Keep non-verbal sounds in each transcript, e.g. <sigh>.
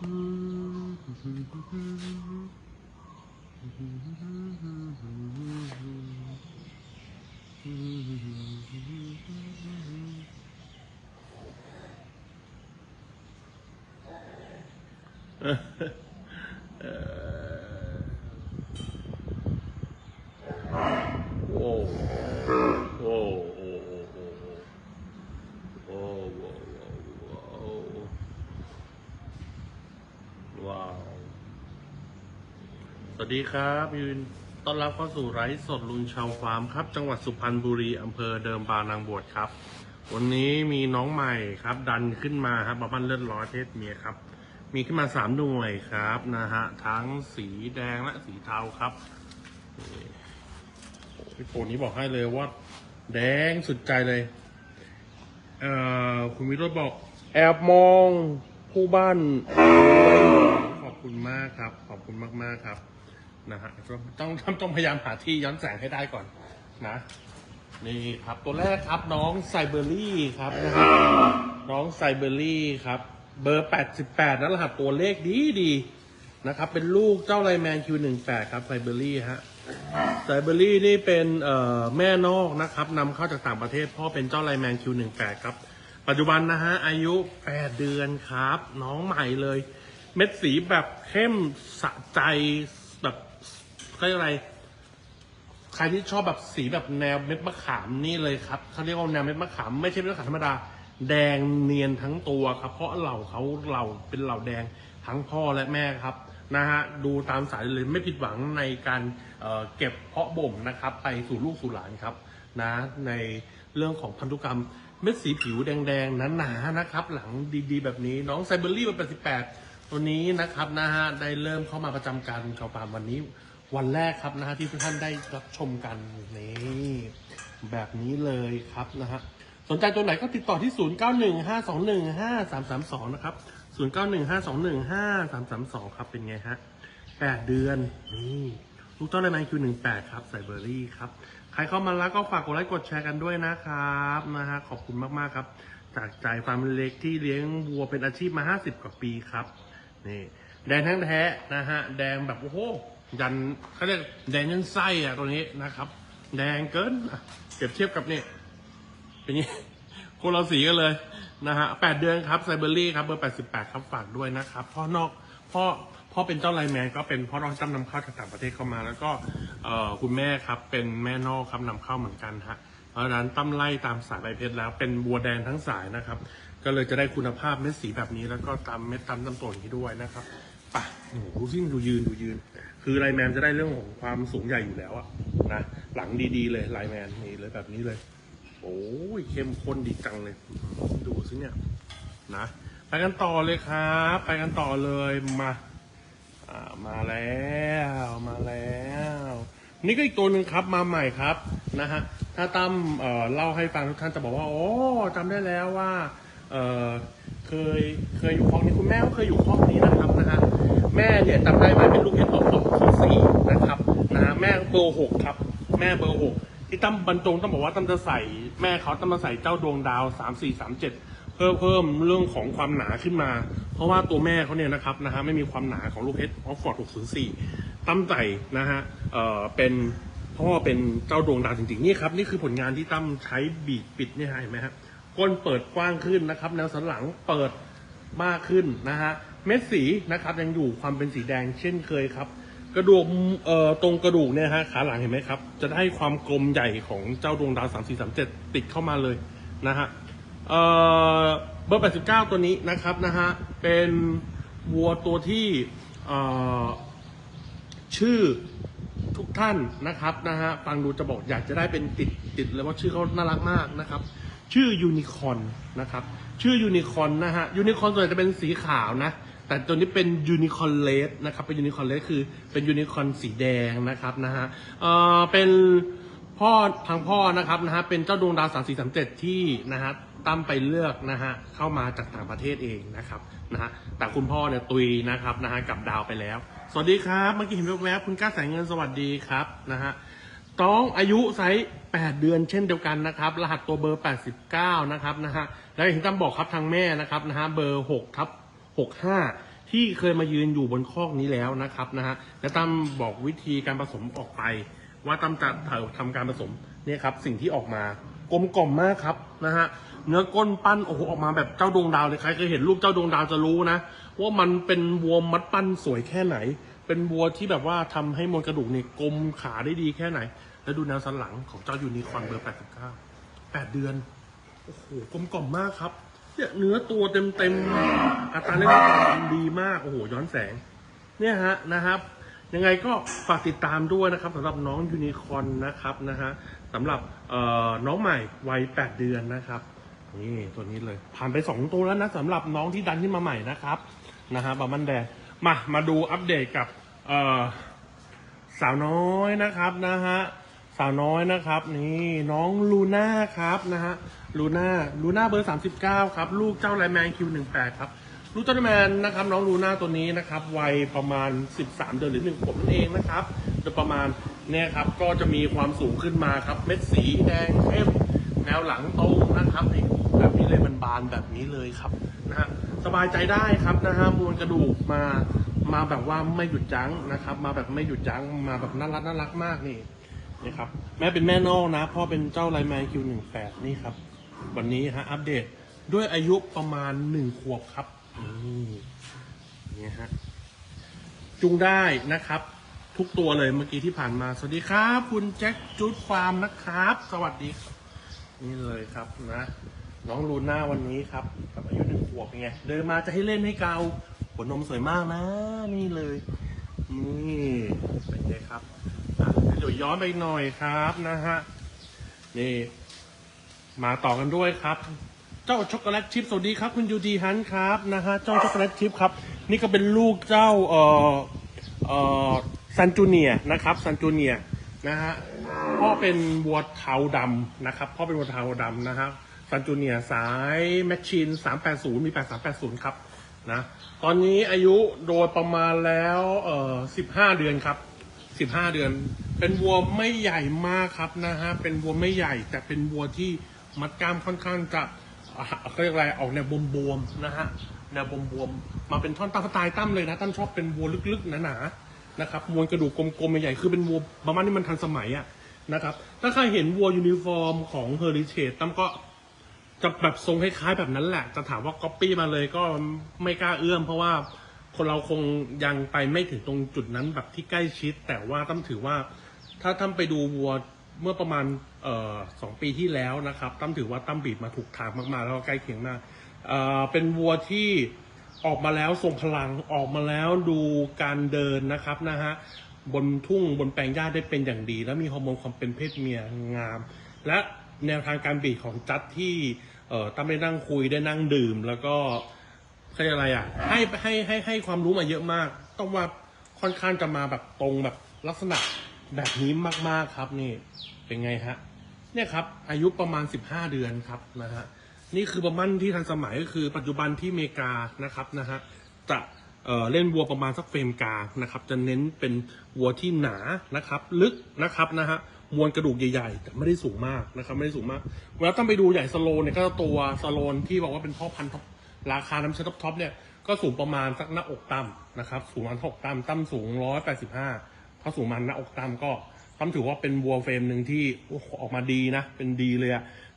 Ha <laughs> ha. วัสดีครับยืนต้อนรับเข้าสู่ไร้สดลุงชาวฟาร์มครับ จังหวัดสุพรรณบุรีอำเภอเดิมบางนางบวชครับ วันนี้มีน้องใหม่ครับ ดันขึ้นมาครับประมาณเลือดร้อยเพศเมียครับ มีขึ้นมาสามหน่วยครับนะฮะทั้งสีแดงและสีเทาครับพี่โผนี้บอกให้เลยว่า แดงสุดใจเลยเอ่อคุณวิโรจน์บอก แอบมองผู้บ้านขอบคุณมากครับ ขอบคุณมาก ๆ ครับ นะฮะต้องต้องต้องพยายามหาที่ย้อนแสงให้ได้ก่อนนะนี่ครับตัวแรกครับน้องไซเบอรี่ครับนะฮะน้องไซเบอรี่ครับ เบอร์ 88นั่นรหัสตัวเลขดีดีนะครับ เป็นลูกเจ้าไลแมน Q18 ครับไซเบอรี่ฮะไซเบอรี่นี่เป็นเอ่อแม่นอกนะครับนำเข้าจากต่างประเทศพ่อเป็นเจ้าไลแมน Q18 ครับ ปัจจุบันนะฮะอายุ 8 เดือนครับ น้องใหม่เลย เม็ดสีแบบเข้มสะใจ เขาเรียกอะไร ใครที่ชอบแบบสีแบบแนวเม็ดมะขามนี่เลยครับเขาเรียกว่าแนวเม็ดมะขามไม่ใช่เม็ดมะขามธรรมดา แดงเนียนทั้งตัวครับ เพราะเหล่าเขาเหล่าเป็นเหล่าแดงทั้งพ่อและแม่ครับนะฮะดูตามสายเลยไม่ผิดหวังในการเเก็บเพาะบ่มนะครับ ไปสู่ลูกสู่หลานครับนะในเรื่องของพันธุกรรมเม็ดสีผิวแดงๆหนาๆนะครับ หลังดีๆ แบบนี้น้องไซเบอรี่เบอร์88ตัวนี้นะครับนะฮะได้เริ่มเข้ามาประจำการชาวปามวันนี้ วันแรกครับนะฮะที่ทุกท่านได้รับชมกันนี่แบบนี้เลยครับนะฮะสนใจตัวไหนก็ติดต่อที่ 0915215332 นะครับ 0915215332 ครับเป็นไงฮะ 8 เดือนนี่ลูกต้นในคิว18 ครับใส่เบอร์รี่ครับ ใครเข้ามาแล้วก็ฝากกดไลค์กดแชร์กันด้วยนะครับนะฮะขอบคุณมากๆครับ จากใจฟาร์มเล็กที่เลี้ยงวัวเป็นอาชีพมา 50 กว่าปีครับนี่แดงทั้งแท้นะฮะ แดงแบบโอ้โห ยันเขาเรียกแดงยันไส้อะตัวนี้นะครับ แดงเกินเปรียบเทียบกับนี่เป็นยังคนเราสีกันเลยนะฮะแปดเดือนครับไซเบอรี่ครับเบอร์แปดสิบแปดครับฝากด้วยนะครับพ่อนอกพ่อพ่อเป็นเจ้าไลแมนก็เป็นพ่อนอกจำนำเข้าจากต่างประเทศเข้ามา แล้วก็เอ่อคุณแม่ครับเป็นแม่นอกครับนำเข้าเหมือนกันฮะเพราะฉะนั้นตั้มไล่ตามสายใบเพชรแล้วเป็นบัวแดงทั้งสายนะครับ ก็เลยจะได้คุณภาพเม็ดสีแบบนี้แล้วก็ตามเม็ดตามลำต้นอย่างนี้ด้วยนะครับป่ะโอ้โหดูสิดูยืนดูยืน คือไลแมนจะได้เรื่องของความสูงใหญ่อยู่แล้วอะนะหลังดีๆ เลยไลแมนนี่เลยแบบนี้เลย โอ้ยเข้มข้นดีจังเลย ดูสิเนี่ยนะไปกันต่อเลยครับ ไปกันต่อเลยมาอ่ามาแล้วมาแล้ว นี่ก็อีกตัวหนึ่งครับมาใหม่ครับนะฮะถ้าตั้มเอ่อเล่าให้ฟังทุกท่านจะบอกว่าโอ้จำได้แล้วว่าเออเคยเคยอยู่ห้องนี้คุณแม่ก็เคยอยู่ห้องนี้นะครับนะฮะแม่เนี่ยจำได้ไหมเป็นลูกเห็ดออกของที่สี่นะครับ นะฮะแม่เบอร์หกครับ แม่เบอร์หกที่ตั้มบรรจงต้องบอกว่าตั้มจะใส่แม่เขาตั้มมาใส่เจ้าดวงดาวสามสี่สามเจ็ดเพิ่มเพิ่มเรื่องของความหนาขึ้นมา เพราะว่าตัวแม่เขาเนี่ยนะครับนะฮะไม่มีความหนาของลูกเพชรออฟฟอร์ด604ตั้มใจนะฮะเอ่อเป็นพ่อเป็นเจ้าดวงดาวจริงๆนี่ครับนี่คือผลงานที่ตั้มใช้บีบปิดเนี่ยฮะเห็นไหมฮะก้นเปิดกว้างขึ้นนะครับแนวสันหลังเปิดมากขึ้นนะฮะเม็ดสีนะครับยังอยู่ความเป็นสีแดงเช่นเคยครับ กระดูกเอ่อตรงกระดูกเนี่ยฮะขาหลังเห็นไหมครับ จะได้ความกลมใหญ่ของเจ้าดวงดาวสามสี่สามเจ็ดติดเข้ามาเลยนะฮะเอ่อเบอร์แปดสิบเก้าตัวนี้นะครับนะฮะเป็นวัวตัวที่เอ่อชื่อทุกท่านนะครับนะฮะฟังดูจะบอกอยากจะได้เป็นติดติดเลยว่าชื่อเขาน่ารักมากนะครับ ชื่อยูนิคอนนะครับ ชื่อยูนิคอนนะฮะยูนิคอนส่วนใหญ่จะเป็นสีขาวนะ แต่ตัวนี้เป็นยูนิคอนเลสนะครับเป็นยูนิคอนเลสคือเป็นยูนิคอนสีแดงนะครับนะฮะเอ่อเป็นพ่อทางพ่อนะครับนะฮะเป็นเจ้าดวงดาวสามสี่สามเจ็ดที่นะฮะตั้มไปเลือกนะฮะเข้ามาจากต่างประเทศเองนะครับนะฮะแต่คุณพ่อเนี่ยตุยนะครับนะฮะกลับดาวไปแล้ว สวัสดีครับเมื่อกี้เห็นแวบๆคุณก้าแสงเงินสวัสดีครับนะฮะต้องอายุไซส์8เดือนเช่นเดียวกันนะครับ รหัสตัวเบอร์ 89 นะครับนะฮะแล้วอย่างที่ตั้มบอกครับทางแม่นะครับนะฮะเบอร์6ทับ 65 ที่เคยมายืนอยู่บนคอกนี้แล้วนะครับนะฮะและตั้มบอกวิธีการผสมออกไป ว่าตั้มจะทำการผสมเนี่ยครับสิ่งที่ออกมากลมกล่อมมากครับนะฮะเนื้อก้นปั้นโอ้โหออกมาแบบเจ้าดวงดาวเลยใครเคยเห็นรูปเจ้าดวงดาวจะรู้นะว่ามันเป็นวัวมัดปั้นสวยแค่ไหน เป็นวัวที่แบบว่าทำให้มวลกระดูกเนี่ยกลมขาได้ดีแค่ไหน แล้วดูแนวสันหลังของเจ้ายูนิคอนเบอร์ 89 8 เดือนโอ้โหกลมกล่อมมากครับ เนี่ยเนื้อตัวเต็มเต็มๆอัตราเลือดดีมาก โอ้โห ย้อนแสง เนี่ยฮะนะครับ ยังไงก็ฝากติดตามด้วยนะครับสำหรับน้องยูนิคอนนะครับนะฮะสำหรับน้องใหม่วัย 8 เดือนนะครับ นี่ตัวนี้เลย ผ่านไป 2 ตัวแล้วนะสำหรับน้องที่ดันขึ้นมาใหม่นะครับนะฮะบามันแดงมา มาดูอัปเดตกับสาวน้อยนะครับนะฮะ สาวน้อยนะครับ นี่น้องลูน่าครับนะฮะลูน่าลูน่าเบอร์ 39 ครับ ลูกเจ้าไลแมนคิว18ครับลูกเจ้าไลแมนนะครับน้องลูน่าตัวนี้นะครับวัยประมาณ 13 เดือนหรือ 1 ขวบนั่นเองนะครับโดยประมาณเนี่ยครับก็จะมีความสูงขึ้นมาครับ เม็ดสีแดงเข้มแนวหลังตรงนะครับนี่แบบนี้เลยมันบานแบบนี้เลยครับนะฮะสบายใจได้ครับนะฮะมวลกระดูกมามาแบบว่าไม่หยุดยั้งนะครับ มาแบบไม่หยุดยั้งมาแบบน่ารักน่ารักมากนี่ นี่ครับ แม่เป็นแม่นอกนะ พ่อเป็นเจ้าไลแมนคิวหนึ่งแปดนี่ครับ วันนี้ฮะอัปเดตด้วยอายุประมาณหนึ่งขวบครับนี่นี่ฮะจุงได้นะครับ ทุกตัวเลยเมื่อกี้ที่ผ่านมา สวัสดีครับ คุณแจ็คจูดฟาร์มนะครับ สวัสดีครับนี่เลยครับนะ น้องลูน่าวันนี้ครับกับอายุหนึ่งขวบไงเดินมาจะให้เล่นให้เกาหัวนมสวยมากนะ นี่เลยนี่เป็นไงครับ ดี๋ยวย้อนไปหน่อยครับนะฮะนี่มาต่อกันด้วยครับ เจ้าช็อกโกแลตชิพสวัสดีครับ คุณยูดีฮันครับนะฮะเจ้าช็อกโกแลตชิพครับ นี่ก็เป็นลูกเจ้าเอ่อเอ่อซันจูเนียนะครับซันจูเนียนะฮะพ่อเป็นวัวเทาดำนะครับพ่อเป็นวัวเทาดำนะฮะซันจูเนียสายแมชชีน380 มี 8380 ครับนะตอนนี้อายุโดยประมาณแล้วเอ่อ15 เดือนครับสิบห้าเดือน เป็นวัวไม่ใหญ่มากครับนะฮะ เป็นวัวไม่ใหญ่ แต่เป็นวัวที่มัดกล้ามค่อนข้างจะเขาเรียกอะไรออกแนวบวมๆนะฮะแนวบวมๆมาเป็นท่อนตามสไตล์ตั้มเลยนะตั้มชอบเป็นวัวลึกๆหนาๆนะครับมวลกระดูกกลมๆใหญ่ๆคือเป็นวัวประมาณนี้มันทันสมัยอะนะครับถ้าใครเห็นวัวยูนิฟอร์มของเฮอริเทจตั้มก็จะแบบทรงคล้ายๆแบบนั้นแหละ จะถามว่าก๊อปปี้มาเลยก็ไม่กล้าเอื้อมเพราะว่าคนเราคงยังไปไม่ถึงตรงจุดนั้นแบบที่ใกล้ชิด แต่ว่าตั้มถือว่า ถ้าตั้มไปดูวัวเมื่อประมาณเอ่อสองปีที่แล้วนะครับตั้มถือว่าตั้มบีบมาถูกทางมากๆ แล้วก็ใกล้เคียงมากเอ่อเป็นวัวที่ออกมาแล้วทรงพลังออกมาแล้วดูการเดินนะครับนะฮะบนทุ่งบนแปลงหญ้าได้เป็นอย่างดี แล้วมีฮอร์โมนความเป็นเพศเมียงาม และแนวทางการบีดของจัดที่เอ่อตั้มได้นั่งคุยได้นั่งดื่ม แล้วก็เขาเรียกอะไรอะให้ให้ให้ให้ความรู้มาเยอะมาก ต้องว่าค่อนข้างจะมาแบบตรงแบบลักษณะ แบบนี้มากๆครับนี่เป็นไงฮะเนี่ยครับอายุประมาณ 15 เดือนครับนะฮะนี่คือประมาณที่ทันสมัยก็คือปัจจุบันที่อเมริกานะครับนะฮะจะเเล่นวัวประมาณสักเฟรมกลางนะครับ จะเน้นเป็นวัวที่หนานะครับ ลึกนะครับนะฮะมวลกระดูกใหญ่ๆ แต่ไม่ได้สูงมากนะครับไม่ได้สูงมากเวลาต้องไปดูใหญ่สโลนเนี่ยก็จะตัวสโลนที่บอกว่าเป็นพ่อพันธุ์ท็อปราคาน้ำเชื้อท็อปๆเนี่ยก็สูงประมาณสักหน้าอกต่ำนะครับ สูงประมาณหกต่ำต่ำสูงร้อยแปดสิบห้า ถ้าสูงมันน้าอกต่ำก็ตั้มถือว่าเป็นวัวเฟรมหนึ่งที่ออกมาดีนะ เป็นดีเลย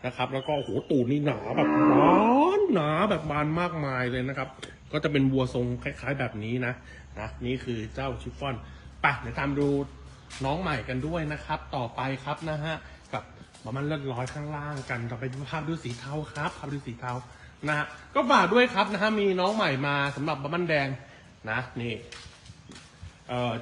นะครับ แล้วก็โหตูดนี่หนาแบบบานหนาแบบบานมากมายเลยนะครับ ก็จะเป็นวัวทรงคล้าย ๆ แบบนี้นะนะนี่คือเจ้าชิฟฟ่อนไปเดี๋ยวตามดูน้องใหม่กันด้วยนะครับ ต่อไปครับนะฮะกับประมาณเลือดร้อยข้างล่างกันต่อไปดูภาพดูสีเทาครับภาพดูสีเทานะฮะก็ฝากด้วยครับนะฮะมีน้องใหม่มาสำหรับบะมันแดงนะนี่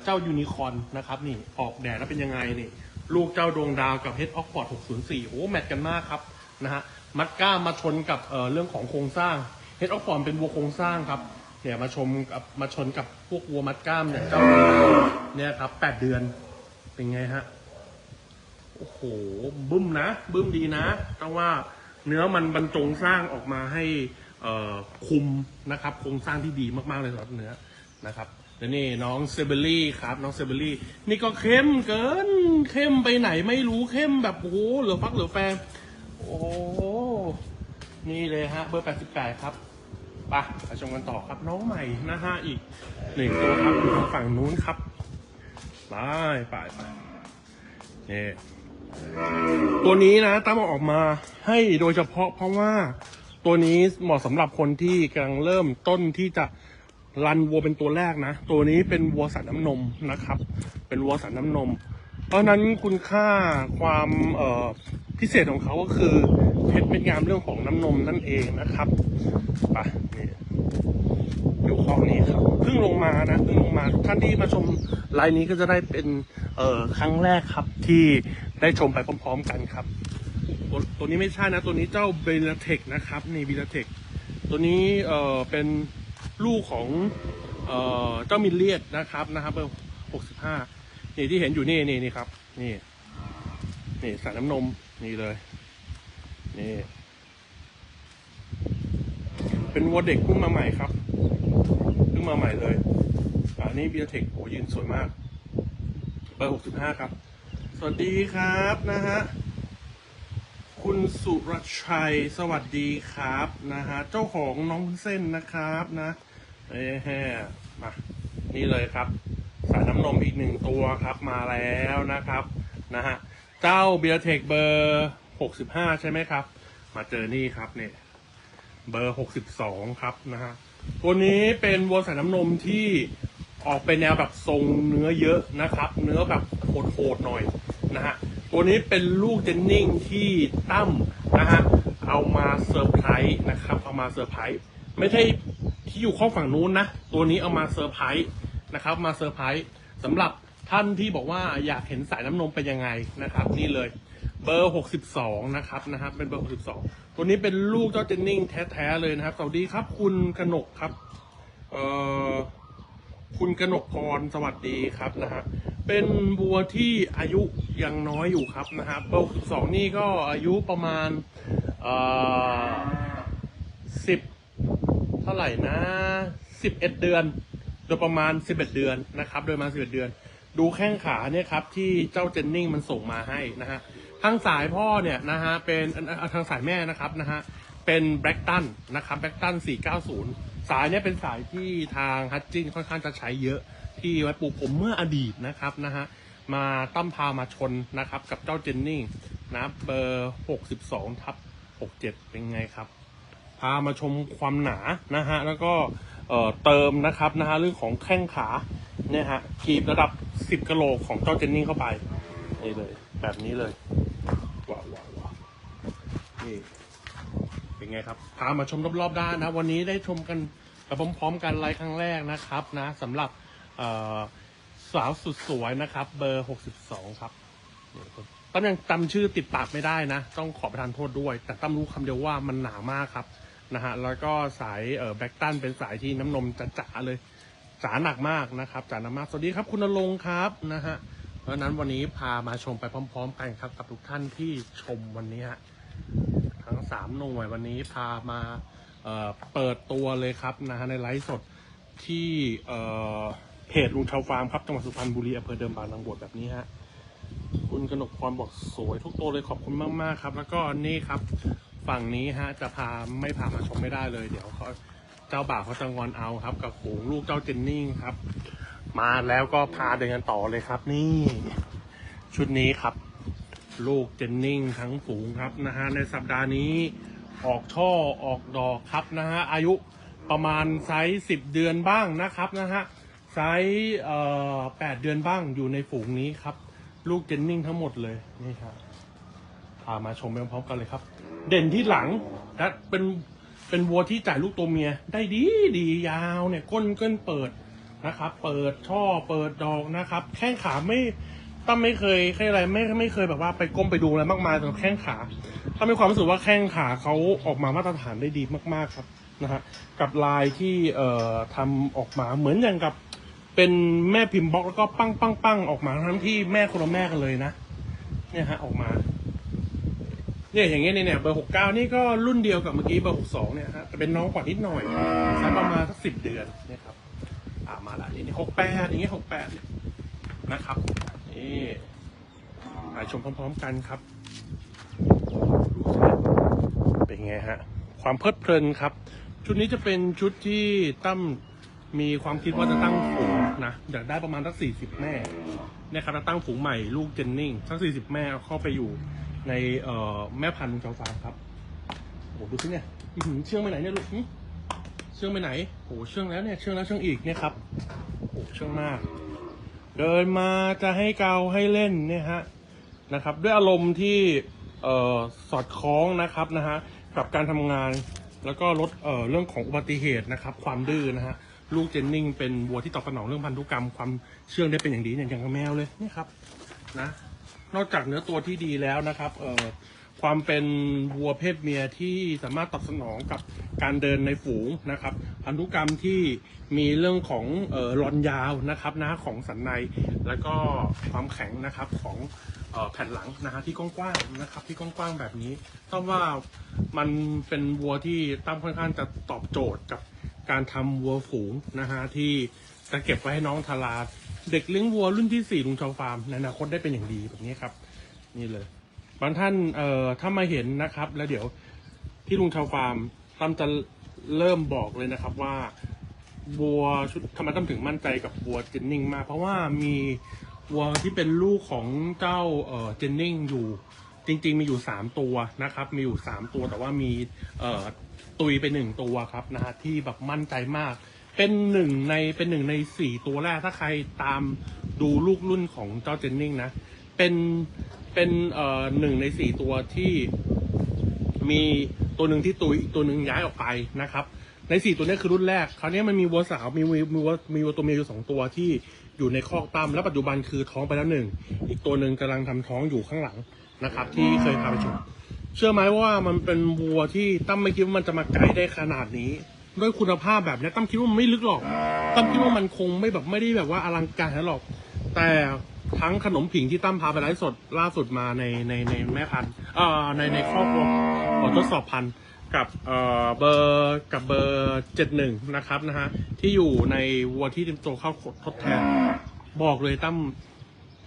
เจ้ายูนิคอนนะครับนี่ออกแดดแล้วเป็นยังไงนี่ลูกเจ้าดวงดาวกับเฮดออกฟอร์ด604 โอ้แมทกันมากครับนะฮะมัดก้ามาชนกับเเรื่องของโครงสร้างเฮดออกฟอร์ดเป็นวัวโครงสร้างครับเนี่ยมาชมกับมาชนกับพวกวัวมัดก้ามเนี่ยเจ้าเนี่ยครับแปดเดือนเป็นไงฮะโอ้โหบึ้มนะบึ้มดีนะต้องว่าเนื้อมันบรรจงสร้างออกมาให้อ่อคุมนะครับ โครงสร้างที่ดีมากๆเลยสำหรับเนื้อนะครับ แล้วนี่น้องเซเบอรี่ครับน้องเซเบอรี่ นี่ก็เข้มเกินเข้มไปไหนไม่รู้เข้มแบบโอ้โหเหลือฟักเหลือแฟงโอ้นี่เลยฮะเบอร์ 88 ครับไปไปชมกันต่อครับน้องใหม่นะฮะอีกหนึ่งตัวครับอยู่ทางฝั่งนู้นครับไปไปไปเนี่ตัวนี้นะตั้มเอาออกมาให้โดยเฉพาะเพราะว่าตัวนี้เหมาะสำหรับคนที่กำลังเริ่มต้นที่จะ รันวัวเป็นตัวแรกนะ ตัวนี้เป็นวัวสันน้ำนมนะครับ เป็นวัวสันน้ำนม เพราะฉะนั้นคุณค่าความพิเศษของเขาก็คือเพชรเม็ดงามเรื่องของน้ำนมนั่นเองนะครับไปนี่อยู่ข้อนี้ครับเพิ่งลงมานะเพิ่งลงมาทุกท่านที่มาชมไลน์นี้ก็จะได้เป็นเอ่อครั้งแรกครับที่ได้ชมไปพร้อม ๆ กันครับ ตัวตัวนี้ไม่ใช่นะ ตัวนี้เจ้าเบลเทคนะครับนี่เบลเทคตัวนี้เอ่อเป็น ลูกของเอ่อเจ้ามิลเลียดนะครับนะครับเบอร์หกสิบห้านี่ที่เห็นอยู่นี่นี่นี่ครับ นี่ นี่สายน้ำนมนี่เลย นี่ เป็นวัวเด็กเพิ่งมาใหม่ครับเพิ่งมาใหม่เลยอันนี้เบียเทคโอ้ยืนสวยมากเบอร์หกสิบห้าครับ สวัสดีครับนะฮะคุณสุรชัยสวัสดีครับนะฮะเจ้าของน้องเส้นนะครับนะ เอ้แฮมานี่เลยครับ สายน้ำนมอีกหนึ่งตัวครับมาแล้วนะครับนะฮะเจ้าเบียร์เทคเบอร์หกสิบห้าใช่ไหมครับ มาเจอนี่ครับเนี่ยเบอร์หกสิบสองครับนะฮะตัวนี้เป็นวัวสายน้ำนมที่ออกเป็นแนวแบบทรงเนื้อเยอะนะครับ เนื้อแบบโหดๆหน่อยนะฮะตัวนี้เป็นลูกเจนนิ่งที่ตั้มนะฮะเอามาเซอร์ไพรส์นะครับ เอามาเซอร์ไพรส์ ไม่ใช่ที่อยู่ข้างฝั่งนู้นนะ ตัวนี้เอามาเซอร์ไพรส์นะครับ มาเซอร์ไพรส์สำหรับท่านที่บอกว่าอยากเห็นสายน้ำนมเป็นยังไงนะครับ นี่เลยเบอร์ 62 นะครับนะครับ เป็นเบอร์ 62 ตัวนี้เป็นลูกเจ้าเจนนิ่งแท้ๆเลยนะครับ สวัสดีครับคุณกนกครับ เอ่อ คุณกนกพรสวัสดีครับนะฮะ เป็นบัวที่อายุยังน้อยอยู่ครับนะฮะเบอร์ 62 นี่ก็อายุประมาณ เอ่อสิบ เท่าไหร่นะ11เดือน โดยประมาณ11เดือนนะครับ โดยประมาณ11เดือน ดูแข้งขาเนี่ยครับที่เจ้าเจนนิ่งมันส่งมาให้นะฮะทางสายพ่อเนี่ยนะฮะเป็นทางสายแม่นะครับนะฮะเป็นแบล็กตันนะครับแบล็กตัน490 สายเนี่ยเป็นสายที่ทางฮัตจินค่อนข้างจะใช้เยอะที่ไว้ปลูกผมเมื่ออดีตนะครับนะฮะมาตั้มพามาชนนะครับกับเจ้าเจนนิ่งนะเบอร์ 62ทับ67 เป็นไงครับามาชมความหนานะฮะแล้วก็เเติมนะครับนะฮะเรื่องของแข้งขาเนี่ยฮะกีบระดับ 10กะโหลกของเจ้าเจนนิ่เข้าไปนี่เลย แบบนี้เลยว้าวว้าววนี่เป็นไงครับพามาชมรอบๆด้านนะ วันนี้ได้ชมกันไปพร้อมๆกันไลฟ์ครั้งแรกนะครับนะสำหรับสาวสุดสวยนะครับ เบอร์ 62 ครับตั้มยังจำชื่อติดปากไม่ได้นะ ต้องขอประทานโทษด้วย แต่ตั้มรู้คำเดียวว่ามันหนามากครับ นะฮะแล้วก็สายเอ่อแบ็กตันเป็นสายที่น้ำนมจ๋าๆเลยจ๋าหนักมากนะครับจ๋าหนักมากสวัสดีครับคุณณรงค์ครับนะฮะเพราะฉะนั้นวันนี้พามาชมไปพร้อม ๆ กันครับกับทุกท่านที่ชมวันนี้ฮะทั้งสามหน่วยวันนี้พามาเอ่อเปิดตัวเลยครับนะฮะในไลฟ์สดที่เอ่อเพจลุงชาวฟาร์มครับจังหวัดสุพรรณบุรีอำเภอเดิมบางนางบวชแบบนี้ฮะคุณกนกพรบอกสวยทุกตัวเลยขอบคุณมากๆครับ แล้วก็นี่ครับ ฝั่งนี้ฮะจะพาไม่พามาชมไม่ได้เลย เดี๋ยวเขาเจ้าบ่าวเขาจะงอนเอาครับ กับฝูงลูกเจ้าเจนนี่ครับ มาแล้วก็พาเดินกันต่อเลยครับ นี่ ชุดนี้ครับ ลูกเจนนิ่งทั้งฝูงครับนะฮะในสัปดาห์นี้ออกช่อออกดอกครับนะฮะอายุประมาณไซส์สิบเดือนบ้างนะครับนะฮะไซส์เอ่อแปดเดือนบ้างอยู่ในฝูงนี้ครับ ลูกเจนนิ่งทั้งหมดเลยนี่ครับ พามาชมไปพร้อมกันเลยครับ เด่นที่หลังและเป็นเป็นวัวที่จ่ายลูกตัวเมียได้ดีดียาวเนี่ยก้นก้นเปิดนะครับ เปิดช่อเปิดดอกนะครับ แข้งขาไม่ตั้มไม่เคยแค่อะไรไม่ไม่เคยแบบว่าไปก้มไปดูอะไรมากมายสำหรับแข้งขาตั้มมีความรู้สึกว่าแข้งขาเขาออกมามาตรฐานได้ดีมากๆครับนะฮะกับลายที่เอ่อทำออกมาเหมือนอย่างกับเป็นแม่พิมพ์บล็อกแล้วก็ปั้งปั้งปั้งออกมาทั้งที่แม่คนละแม่กันเลยนะเนี่ยฮะออกมา เนี่ยอย่างเงี้ยเนี่ยเบอร์หกเก้านี่ก็รุ่นเดียวกับเมื่อกี้เบอร์หกสองเนี่ยฮะแต่เป็นน้องกว่านิดหน่อยสักประมาณสักสิบเดือนเนี่ยครับอ่ามาละนี่นี่หกแปดอย่างเงี้ยหกแปดเนี่ยนะครับนี่ไปชมพร้อม ๆ กันครับดูสิเป็นไงฮะความเพลิดเพลินครับ ชุดนี้จะเป็นชุดที่ตั้มมีความคิดว่าจะตั้งฝูงนะอยากได้ประมาณสักสี่สิบแม่เนี่ยครับจะตั้งฝูงใหม่ลูกเจนนิ่งสักสี่สิบแม่เอาเข้าไปอยู่ ในเอ่อแม่พันธุ์ชาวฟาร์มครับโอ้โหดูสิเนี่ยอื้อหือเชื่องไปไหนเนี่ยลูกเชื่องไปไหนโอ้โหเชื่องแล้วเนี่ยเชื่องแล้วเชื่องอีกเนี่ยครับโอ้โหเชื่องมาก เดินมาจะให้เกาให้เล่นเนี่ยฮะนะครับ ด้วยอารมณ์ที่เอ่อสอดคล้องนะครับนะฮะกับการทำงานแล้วก็ลดเอ่อเรื่องของอุบัติเหตุนะครับ ความดื้อนะฮะลูกเจนนิงเป็นวัวที่ตอบสนองเรื่องพันธุกรรมความเชื่องได้เป็นอย่างดีอย่างกับแมวเลยนี่ครับนะ นอกจากเนื้อตัวที่ดีแล้วนะครับเอ่อความเป็นวัวเพศเมียที่สามารถตอบสนองกับการเดินในฝูงนะครับพันธุกรรมที่มีเรื่องของเอ่อรอนยาวนะครับนะของสันใน แล้วก็ความแข็งนะครับของเอ่อแผ่นหลังนะฮะที่กว้างๆนะครับที่กว้างๆแบบนี้ต้องว่ามันเป็นวัวที่ตั้มค่อนข้างจะตอบโจทย์กับการทำวัวฝูงนะฮะที่จะเก็บไว้ให้น้องทารา เด็กเลี้ยงวัวรุ่นที่สี่ลุงชาวฟาร์มในอนาคตได้เป็นอย่างดีแบบนี้ครับ นี่เลย บางท่านเอ่อถ้ามาเห็นนะครับ แล้วเดี๋ยวที่ลุงชาวฟาร์มตั้มจะเริ่มบอกเลยนะครับว่าวัวชุดทำไมตั้มถึงมั่นใจกับวัวเจนนิงมากเพราะว่ามีวัวที่เป็นลูกของเจ้าเอ่อเจนนิงอยู่จริง ๆ มีอยู่สามตัวนะครับ มีอยู่สามตัวแต่ว่ามีเอ่อตุยไปหนึ่งตัวครับนะฮะที่แบบมั่นใจมาก เป็นหนึ่งในเป็นหนึ่งในสี่ตัวแรกถ้าใครตามดูลูกรุ่นของเจ้าเจนนิงนะ เป็นเป็นเอ่อหนึ่งในสี่ตัวที่มีตัวหนึ่งที่ตุยอีกตัวหนึ่งย้ายออกไปนะครับ ในสี่ตัวนี้คือรุ่นแรก คราวนี้มันมีวัวสาวมีวัวมีวัวมีวัวตัวเมียอยู่สองตัวที่อยู่ในคอกตั้มและปัจจุบันคือท้องไปแล้วหนึ่งอีกตัวหนึ่งกำลังทำท้องอยู่ข้างหลังนะครับ ที่เคยพาไปชมเชื่อไหมว่ามันเป็นวัวที่ตั้มไม่คิดว่ามันจะมาไกลได้ขนาดนี้ ด้วยคุณภาพแบบนี้ตั้มคิดว่ามันไม่ลึกหรอกตั้มคิดว่ามันคงไม่แบบไม่ได้แบบว่าอลังการหรอก แต่ทั้งขนมผิงที่ตั้มพาไปไลฟ์สดล่าสุดมาในในในแม่พันธุ์เอ่อในในครอบครัวขอทดสอบพันธุ์กับเอ่อเบอร์กับเบอร์เจ็ดหนึ่งนะครับนะฮะที่อยู่ในวัวที่เตรียมตัวเข้าทดแทน บอกเลยตั้ม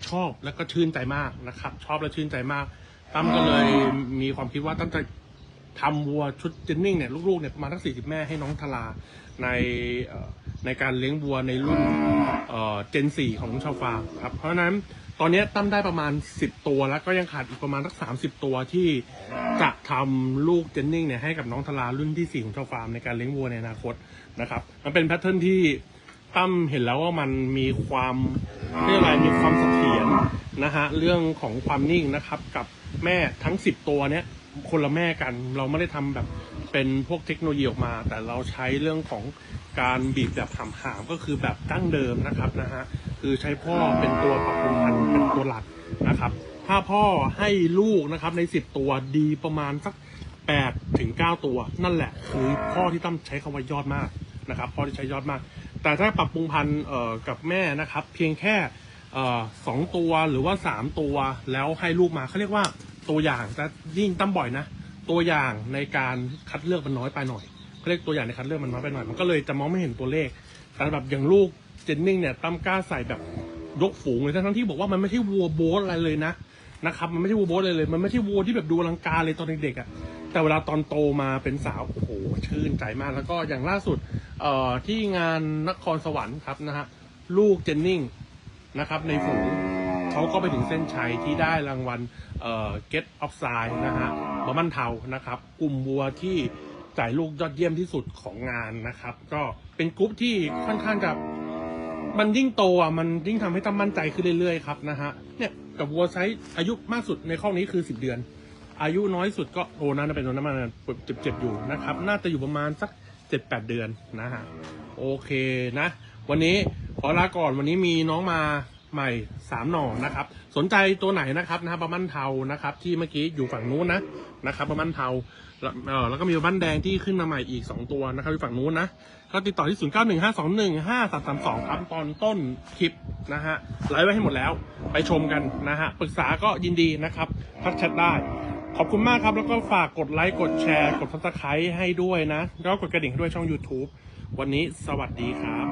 ชอบแล้วก็ชื่นใจมากนะครับ ชอบและชื่นใจมากตั้มก็เลยมีความคิดว่าตั้มจะ ทำวัวชุดเจนนิ่งเนี่ยลูกๆเนี่ยประมาณทั้งสี่สิบแม่ให้น้องทลาในในการเลี้ยงวัวในรุ่นเจนสี่ของชาวฟาร์มครับเพราะฉะนั้นตอนนี้ตั้มได้ประมาณสิบตัวแล้วก็ยังขาดอีกประมาณสักสามสิบตัวที่จะทำลูกเจนนิ่งเนี่ยให้กับน้องทลารุ่นที่สี่ของชาวฟาร์มในการเลี้ยงวัวในอนาคตนะครับมันเป็นแพทเทิร์นที่ตั้มเห็นแล้วว่ามันมีความเรียกอะไรมีความเสถียรนะฮะเรื่องของความนิ่งนะครับกับแม่ทั้งสิบตัวเนี้ย คนละแม่กัน เราไม่ได้ทำแบบเป็นพวกเทคโนโลยีออกมา แต่เราใช้เรื่องของการบีบแบบหามๆก็คือแบบดั้งเดิมนะครับนะฮะคือใช้พ่อเป็นตัวปรับปรุงพันธุ์เป็นตัวหลักนะครับ ถ้าพ่อให้ลูกนะครับในสิบตัวดีประมาณสักแปดถึงเก้าตัว นั่นแหละ คือพ่อที่ต้องใช้คำว่ายอดมากนะครับพ่อที่ใช้ยอดมาก แต่ถ้าปรับปรุงพันธุ์กับแม่นะครับ เพียงแค่สองตัวหรือว่าสามตัวแล้วให้ลูกมาเขาเรียกว่า ตัวอย่างแต่ยิ่งตั้มบ่อยนะ ตัวอย่างในการคัดเลือกมันน้อยไปหน่อยเขาเรียกตัวอย่างในคัดเลือกมันน้อยไปหน่อย มันก็เลยจะมองไม่เห็นตัวเลข แต่แบบอย่างลูกเจนนิ่งเนี่ยตั้มกล้าใส่แบบยกฝูงเลยทั้งที่บอกว่ามันไม่ใช่วัวโบ๊ทอะไรเลยนะนะครับมันไม่ใช่วัวโบ๊ทเลยเลย มันไม่ใช่วัวที่แบบดูอลังการเลยตอนเด็กๆอะ่ะแต่เวลาตอนโตมาเป็นสาวโอ้โหชื่นใจมากแล้วก็อย่างล่าสุดเอ่อที่งานนครสวรรค์ครับนะฮะลูกเจนนิ่งนะครับในฝูง เขาก็ไปถึงเส้นชัยที่ได้รางวัลเอ่อ Get of s i นะฮะบะมันเทานะครับ กลุ่มวัวที่จ่ายลูกยอดเยี่ยมที่สุดของงานนะครับ ก็เป็นกลุ่มที่ค่อนข้างจะมันยิ่งโตอะมันยิ่งทำให้ตั้มมั่นใจขึ้นเรื่อยๆครับนะฮะเนี่ยกับวัวไซส์อายุมากสุดในข้อนี้คือ 10 เดือน อายุน้อยสุดก็โอ้น่าจะเป็นตัวนั้นมันเจ็บๆอยู่นะครับ น่าจะอยู่ประมาณสัก 7-8 เดือนนะฮะโอเคนะ วันนี้ขอลาก่อนวันนี้มีน้องมา ใหม่สามหน่อนะครับ สนใจตัวไหนนะครับนะฮะประมันเทานะครับ ที่เมื่อกี้อยู่ฝั่งนู้นนะนะครับประมันเทาแล้วเออแล้วก็มีประมันแดงที่ขึ้นมาใหม่อีก2ตัวนะครับอยู่ฝั่งนู้นนะก็ติดต่อที่0 9 1 5 2 1 5 3 3 2ครับตอนต้นคลิปนะฮะไลฟ์ไว้ให้หมดแล้วไปชมกันนะฮะปรึกษาก็ยินดีนะครับทักแชทได้ขอบคุณมากครับ แล้วก็ฝากกดไลค์ กดแชร์ กดซับสไครต์ให้ด้วยนะ แล้วก็กดกระดิ่งให้ด้วยช่อง YouTube วันนี้สวัสดีครับ